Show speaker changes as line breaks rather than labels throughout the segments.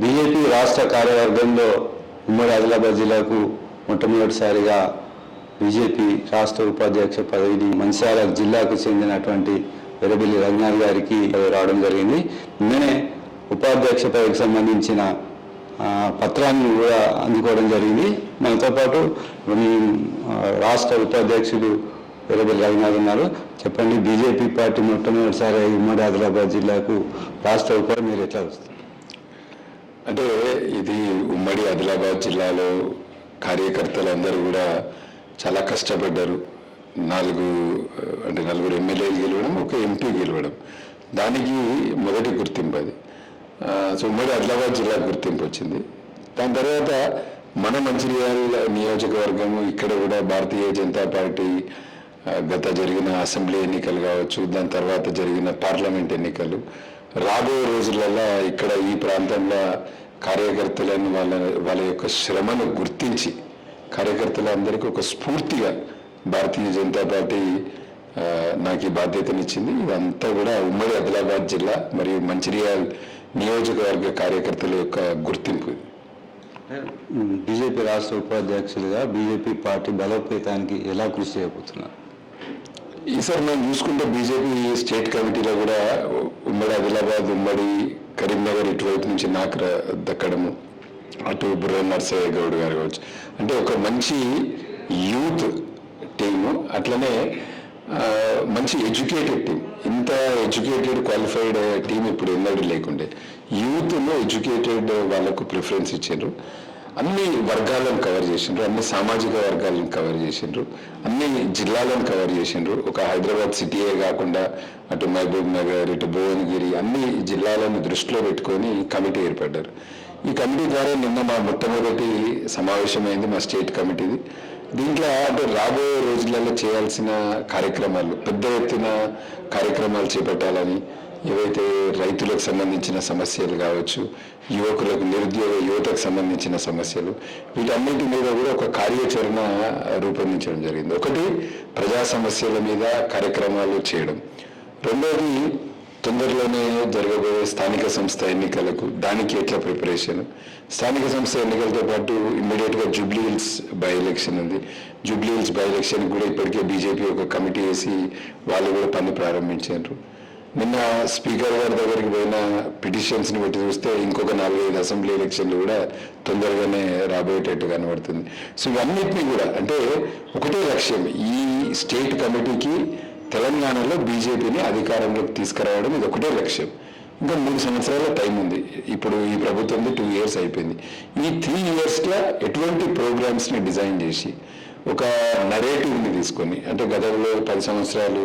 BJP రాష్ట్ర కార్యవర్గంలో ఉమ్మడి ఆదిలాబాద్ జిల్లాకు మొట్టమొదటిసారిగా బీజేపీ రాష్ట్ర ఉపాధ్యక్ష పదవిని మంచిర్యాల జిల్లాకు చెందినటువంటి వెరబెల్లి రంగనాథ్ గారికి రావడం జరిగింది. నిన్ననే ఉపాధ్యక్ష పదవికి సంబంధించిన పత్రాన్ని కూడా అందుకోవడం జరిగింది. మనతో పాటు మీ రాష్ట్ర ఉపాధ్యక్షుడు వెరబెల్లి రఘునాథ్ ఉన్నారు. చెప్పండి బీజేపీ పార్టీ మొట్టమొదటిసారి ఉమ్మడి ఆదిలాబాద్ జిల్లాకు రాష్ట్ర ఉపాధి మీరు ఎట్లా వస్తారు
అంటే ఇది ఉమ్మడి ఆదిలాబాద్ జిల్లాలో కార్యకర్తలందరూ కూడా చాలా కష్టపడ్డారు. నాలుగు అంటే నలుగురు ఎమ్మెల్యేలు గెలవడం ఒక ఎంపీ గెలవడం. దానికి మొదటి గుర్తింపు అది. సో ఉమ్మడి ఆదిలాబాద్ జిల్లా గుర్తింపు వచ్చింది. దాని తర్వాత మన మంచిర్యాల నియోజకవర్గం ఇక్కడ కూడా భారతీయ జనతా పార్టీ గత జరిగిన అసెంబ్లీ ఎన్నికలు కావచ్చు దాని తర్వాత జరిగిన పార్లమెంట్ ఎన్నికలు రాబోయే రోజులలో ఇక్కడ ఈ ప్రాంతంలో కార్యకర్తలను వాళ్ళ వాళ్ళ యొక్క శ్రమను గుర్తించి కార్యకర్తలందరికీ ఒక స్ఫూర్తిగా భారతీయ జనతా పార్టీ నాకు ఈ బాధ్యతనిచ్చింది. ఇదంతా కూడా ఉమ్మడి ఆదిలాబాద్ జిల్లా మరియు మంచిర్యాల నియోజకవర్గ కార్యకర్తల యొక్క గుర్తింపు
బీజేపీ రాష్ట్ర ఉపాధ్యక్షులుగా బీజేపీ పార్టీ బలోపేతానికి ఎలా కృషి చేయబోతున్నారు?
ఈసారి మనం చూసుకుంటే బీజేపీ స్టేట్ కమిటీలో కూడా ఉమ్మడి ఆదిలాబాద్ ఉమ్మడి కరీంనగర్ ఇటువైపు నుంచి నాకు దక్కడము అటు బుర్ర నర్సయ్య గౌడ్ గారు కావచ్చు. అంటే ఒక మంచి యూత్ టీము అట్లనే మంచి ఎడ్యుకేటెడ్ టీం. ఇంత ఎడ్యుకేటెడ్ క్వాలిఫైడ్ టీం ఇప్పుడు ఎన్నడూ లేకుండే. యూత్లో ఎడ్యుకేటెడ్ వాళ్ళకు ప్రిఫరెన్స్ ఇచ్చారు. అన్ని వర్గాలను కవర్ చేసిండ్రు అన్ని సామాజిక వర్గాలను కవర్ చేసిండ్రు అన్ని జిల్లాలను కవర్ చేసిండ్రు. ఒక హైదరాబాద్ సిటీయే కాకుండా అటు మహబూబ్ నగర్ ఇటు భువనగిరి అన్ని జిల్లాలను దృష్టిలో పెట్టుకొని కమిటీ ఏర్పడ్డారు. ఈ కమిటీ ద్వారా నిన్న మా మొట్టమొదటి సమావేశమైంది మా స్టేట్ కమిటీది. దీంట్లో అంటే రాబోయే రోజులలో చేయాల్సిన కార్యక్రమాలు పెద్ద ఎత్తున కార్యక్రమాలు చేపట్టాలని ఏవైతే రైతులకు సంబంధించిన సమస్యలు కావచ్చు యువకులకు నిరుద్యోగ యువతకు సంబంధించిన సమస్యలు వీటన్నిటి మీద కూడా ఒక కార్యాచరణ రూపొందించడం జరిగింది. ఒకటి ప్రజా సమస్యల మీద కార్యక్రమాలు చేయడం. రెండోది తొందరలోనే జరగబోయే స్థానిక సంస్థ ఎన్నికలకు దానికి ఎట్లా ప్రిపరేషన్? స్థానిక సంస్థ ఎన్నికలతో పాటు ఇమ్మీడియట్గా జూబ్లీ హిల్స్ బై ఎలక్షన్ ఉంది. జూబ్లీ హిల్స్ బై ఎలక్షన్ కూడా ఇప్పటికే బీజేపీ ఒక కమిటీ వేసి వాళ్ళు కూడా పని ప్రారంభించారు. నిన్న స్పీకర్ గారి దగ్గరికి పోయిన పిటిషన్స్ని బట్టి చూస్తే ఇంకొక నాలుగైదు అసెంబ్లీ ఎలక్షన్లు కూడా తొందరగానే రాబోయేటట్టు కనబడుతుంది. సో ఇవన్నిటినీ కూడా అంటే ఒకటే లక్ష్యం ఈ స్టేట్ కమిటీకి తెలంగాణలో బీజేపీని అధికారంలోకి తీసుకురావడం ఇది ఒకటే లక్ష్యం. ఇంకా మూడు సంవత్సరాల టైం ఉంది. ఇప్పుడు ఈ ప్రభుత్వంది టూ ఇయర్స్ అయిపోయింది. ఈ త్రీ ఇయర్స్లో ఎటువంటి ప్రోగ్రామ్స్ని డిజైన్ చేసి ఒక నరేటివ్ని తీసుకొని అంటే గతంలో పది సంవత్సరాలు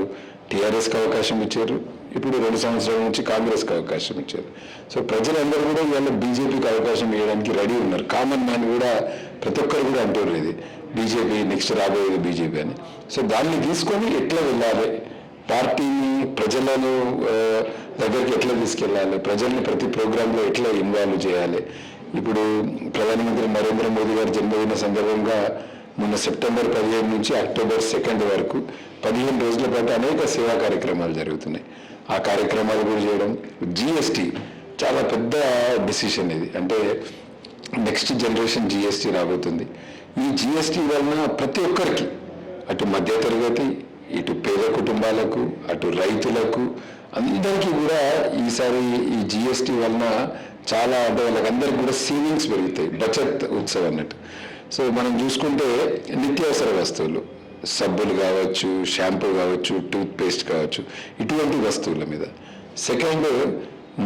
టీఆర్ఎస్కి అవకాశం ఇచ్చారు. ఇప్పుడు రెండు సంవత్సరాల నుంచి కాంగ్రెస్కి అవకాశం ఇచ్చారు. సో ప్రజలందరూ కూడా ఇవాళ బీజేపీకి అవకాశం ఇవ్వడానికి రెడీ ఉన్నారు. కామన్ మ్యాన్ కూడా ప్రతి ఒక్కరు కూడా అంటారు ఇది. బీజేపీ నెక్స్ట్ రాబోయేది బీజేపీ అని. సో దాన్ని తీసుకొని ఎట్లా వెళ్ళాలి? పార్టీని ప్రజలను దగ్గరికి ఎట్లా తీసుకెళ్ళాలి? ప్రజల్ని ప్రతి ప్రోగ్రాంలో ఎట్లా ఇన్వాల్వ్ చేయాలి? ఇప్పుడు ప్రధానమంత్రి నరేంద్ర మోదీ గారి జన్మదిన సందర్భంగా మొన్న సెప్టెంబర్ పదిహేను నుంచి అక్టోబర్ సెకండ్ వరకు పదిహేను రోజుల పాటు అనేక సేవా కార్యక్రమాలు జరుగుతున్నాయి. ఆ కార్యక్రమాలు కూడా చేయడం. జిఎస్టీ చాలా పెద్ద డిసిషన్ ఇది. అంటే నెక్స్ట్ జనరేషన్ జిఎస్టీ రాబోతుంది. ఈ జిఎస్టీ వలన ప్రతి ఒక్కరికి అటు మధ్యతరగతి ఇటు పేద కుటుంబాలకు అటు రైతులకు అందరికీ కూడా ఈసారి ఈ జిఎస్టీ వలన చాలా అంటే వాళ్ళకందరికీ కూడా సేవింగ్స్ పెరుగుతాయి. బచత్ ఉత్సవ్ అన్నట్టు. సో మనం చూసుకుంటే నిత్యావసర వస్తువులు. సబ్బులు కావచ్చు షాంపూ కావచ్చు టూత్ పేస్ట్ కావచ్చు ఇటువంటి వస్తువుల మీద. Second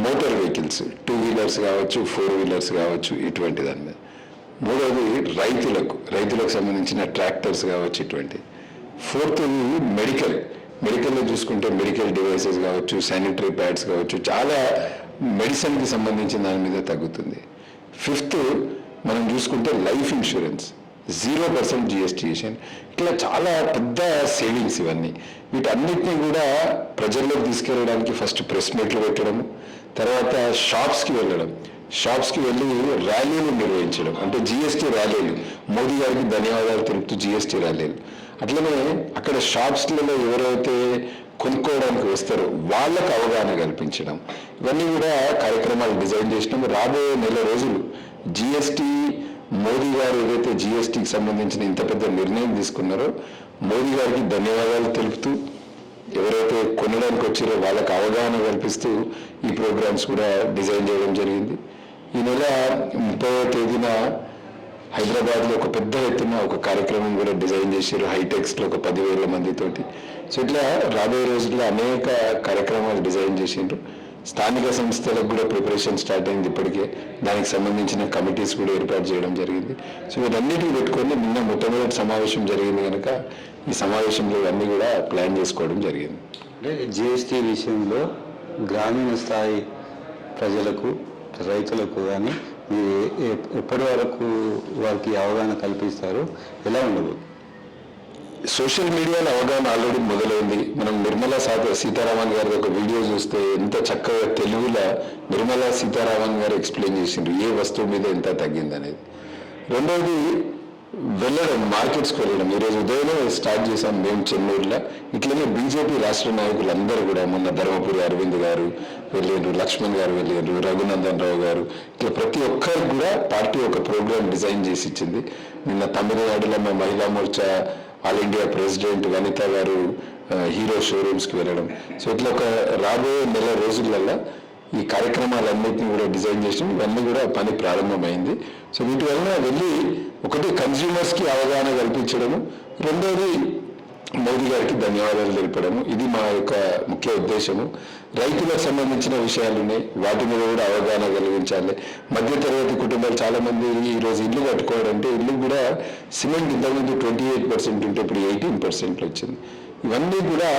motor vehicles two wheelers కావచ్చు ఫోర్ వీలర్స్ కావచ్చు ఇటువంటి దాని మీద. మూడవది రైతులకు రైతులకు సంబంధించిన ట్రాక్టర్స్ కావచ్చు ఇటువంటి. ఫోర్త్ మెడికల్ మెడికల్లో చూసుకుంటే మెడికల్ డివైసెస్ కావచ్చు శానిటరీ ప్యాడ్స్ కావచ్చు చాలా మెడిసిన్కి సంబంధించిన దాని మీద తగ్గుతుంది. ఫిఫ్త్ మనం చూసుకుంటే లైఫ్ ఇన్సూరెన్స్ జీరో పర్సెంట్ జిఎస్టియేషన్ ఇట్లా చాలా పెద్ద సేవింగ్స్ ఇవన్నీ. వీటన్నిటిని కూడా ప్రజల్లోకి తీసుకెళ్ళడానికి ఫస్ట్ ప్రెస్ మీట్లు పెట్టడం తర్వాత షాప్స్కి వెళ్ళడం. షాప్స్కి వెళ్ళి ర్యాలీలు నిర్వహించడం. అంటే జిఎస్టీ ర్యాలీలు మోదీ గారికి ధన్యవాదాలు తెలుపుతూ జిఎస్టీ ర్యాలీలు అట్లనే అక్కడ షాప్స్లలో ఎవరైతే కొనుక్కోవడానికి వస్తారో వాళ్ళకు అవగాహన కల్పించడం. ఇవన్నీ కూడా కార్యక్రమాలు డిజైన్ చేసినాము. రాబోయే నెల రోజులు జిఎస్టీ మోదీ గారు ఏదైతే జిఎస్టీకి సంబంధించిన ఇంత పెద్ద నిర్ణయం తీసుకున్నారో మోదీ గారికి ధన్యవాదాలు తెలుపుతూ ఎవరైతే కొనడానికి వచ్చారో వాళ్ళకి అవగాహన కల్పిస్తూ ఈ ప్రోగ్రామ్స్ కూడా డిజైన్ చేయడం జరిగింది. ఈ నెల ముప్పైవ తేదీన హైదరాబాద్లో ఒక పెద్ద ఎత్తున ఒక కార్యక్రమం కూడా డిజైన్ చేశారు హైటెక్స్లో ఒక పదివేల మందితోటి. సో ఇట్లా రాబోయే రోజుల్లో అనేక కార్యక్రమాలు డిజైన్ చేసిండ్రు. స్థానిక సంస్థలకు కూడా ప్రిపరేషన్ స్టార్ట్ అయింది ఇప్పటికే. దానికి సంబంధించిన కమిటీస్ కూడా ఏర్పాటు చేయడం జరిగింది. సో వీటన్నిటిని పెట్టుకొని నిన్న మొట్టమొదటి సమావేశం జరిగింది కనుక ఈ సమావేశంలో ఇవన్నీ కూడా ప్లాన్ చేసుకోవడం జరిగింది.
అంటే జిఎస్టీ విషయంలో గ్రామీణ స్థాయి ప్రజలకు రైతులకు కానీ మీరు ఎప్పటి వరకు వారికి అవగాహన కల్పిస్తారు? ఎలా ఉండదు
సోషల్ మీడియాలో అవగాహన ఆల్రెడీ మొదలైంది. మనం నిర్మలా సా- సీతారామన్ గారి ఒక వీడియో చూస్తే ఎంత చక్కగా తెలుగులో నిర్మలా సీతారామన్ గారు ఎక్స్ప్లెయిన్ చేసిండ్రు. ఏ వస్తువు మీద ఎంత తగ్గిందనేది. రెండవది వెళ్ళడం మార్కెట్స్కి వెళ్ళడం. ఈరోజు ఉదయమే స్టార్ట్ చేశాం మేము చెన్నూరులో. ఇట్లనే బీజేపీ రాష్ట్ర నాయకులు అందరూ కూడా మొన్న ధర్మపురి అరవింద్ గారు వెళ్ళారు లక్ష్మణ్ గారు వెళ్ళారు రఘునందన్ రావు గారు. ఇట్లా ప్రతి ఒక్కరికి కూడా పార్టీ ఒక ప్రోగ్రామ్ డిజైన్ చేసి ఇచ్చింది. నిన్న తమిళనాడులో మా Mahila Morcha all India president Vanitha గారు హీరో షోరూమ్స్కి వెళ్ళడం. సో ఇట్లా ఒక రాబోయే నెల రోజులల్లో ఈ కార్యక్రమాలన్నింటినీ కూడా డిజైన్ చేసినాం. ఇవన్నీ కూడా పని ప్రారంభమైంది. సో వీటి వలన వెళ్ళి ఒకటి కన్జ్యూమర్స్కి అవగాహన కల్పించడము రెండోది మోదీ గారికి ధన్యవాదాలు తెలిపడము. ఇది మా యొక్క ముఖ్య ఉద్దేశము. రైతులకు సంబంధించిన విషయాలు వాటి మీద కూడా అవగాహన కలిగించాలి. మధ్యతరగతి కుటుంబాలు చాలా మంది ఇల్లు కట్టుకోవాలంటే ఇల్లు కూడా సిమెంట్ ఇంతకుముందు ట్వంటీ ఎయిట్ పర్సెంట్ ఉంటే ఇప్పుడు ఎయిటీన్ పర్సెంట్ వచ్చింది. ఇవన్నీ కూడా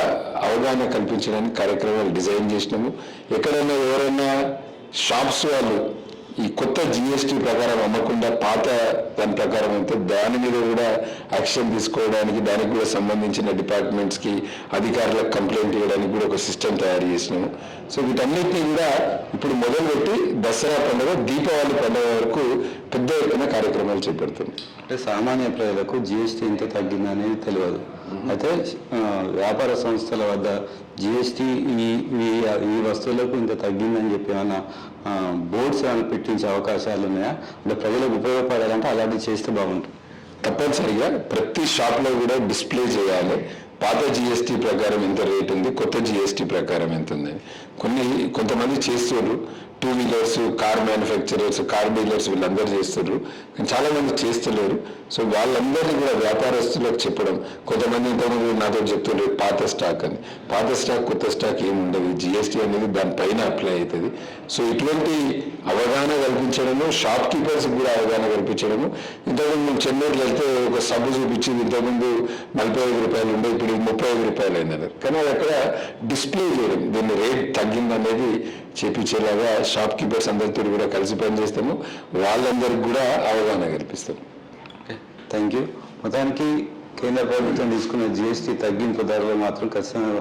అవగాహన కల్పించడానికి కార్యక్రమాలు డిజైన్ చేసినాము. ఎక్కడైనా ఎవరైనా షాప్స్ వాళ్ళు ఈ కొత్త జిఎస్టీ ప్రకారం అమ్మకుండా పాత దాని ప్రకారం అయితే దాని మీద కూడా యాక్షన్ తీసుకోవడానికి దానికి కూడా సంబంధించిన డిపార్ట్మెంట్స్కి అధికారులకు కంప్లైంట్ ఇవ్వడానికి కూడా ఒక సిస్టమ్ తయారు చేసినాము. సో వీటన్నిటిని కూడా ఇప్పుడు మొదలుపెట్టి దసరా పండుగ దీపావళి పండుగ వరకు పెద్ద ఎత్తున కార్యక్రమాలు చేపడుతుంది
అంటే సామాన్య ప్రజలకు జిఎస్టీ ఎంత తగ్గిందనేది తెలియదు. అయితే వ్యాపార సంస్థల వద్ద జిఎస్టీ ఈ ఈ- వస్తువులకు ఇంత తగ్గిందని చెప్పి ఏమైనా బోర్డ్స్ ఏమైనా పెట్టించే అవకాశాలు ఉన్నాయా? అంటే ప్రజలకు ఉపయోగపడాలంటే అలాంటివి చేస్తే బాగుంటుంది.
తప్పనిసరిగా ప్రతి షాప్లో కూడా డిస్ప్లే చేయాలి. పాత జిఎస్టీ ప్రకారం ఎంత రేట్ ఉంది కొత్త జిఎస్టీ ప్రకారం ఎంత ఉంది? కొన్ని కొంతమంది చేస్తున్నారు two wheelers car manufacturers car dealers వీళ్ళందరూ చేస్తున్నారు చాలా మంది చేస్తలేరు. సో వాళ్ళందరినీ కూడా వ్యాపారస్తులకు చెప్పడం కొంతమంది ఇంతకుముందు నాతో చెప్తుండే పాత స్టాక్ అని. పాత స్టాక్ కొత్త స్టాక్ ఏమి ఉండదు. జిఎస్టీ అనేది దానిపైన అప్లై అవుతుంది. సో ఇటువంటి అవగాహన కల్పించడము షాప్ కీపర్స్ కూడా అవగాహన కల్పించడము. ఇంతకుముందు చెన్నూరులో వెళ్తే ఒక సబ్బు చూపించింది. ఇంతకుముందు నలభై ఐదు రూపాయలు ఉండే ఇప్పుడు ముప్పై ఐదు రూపాయలు అయిందన్నారు కానీ అది అక్కడ డిస్ప్లే చేయడం దీన్ని రేట్ తగ్గిందనేది చేపించేలాగా షాప్ కీపర్స్ అందరితో కూడా కలిసి పనిచేస్తాము. వాళ్ళందరికీ కూడా అవగాహన కల్పిస్తాము
థ్యాంక్ యూ మొత్తానికి కేంద్ర ప్రభుత్వం తీసుకున్న జిఎస్టీ తగ్గింపు ధరలు మాత్రం ఖచ్చితంగా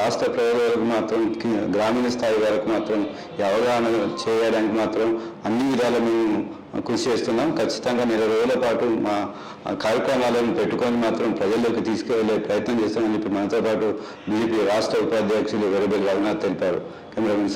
రాష్ట్ర ప్రజల వరకు మాత్రం గ్రామీణ స్థాయి వరకు మాత్రం అవగాహన చేయడానికి మాత్రం అన్ని విధాలు మేము కృషి చేస్తున్నాం. ఖచ్చితంగా నెల రోజుల పాటు మా కార్యక్రమాలను పెట్టుకొని మాత్రం ప్రజల్లోకి తీసుకువెళ్ళే ప్రయత్నం చేస్తామని చెప్పి మనతో పాటు బీజేపీ రాష్ట్ర ఉపాధ్యక్షులు వెరబెల్లి రఘునాథ్ తెలిపారు. కెమెరామెన్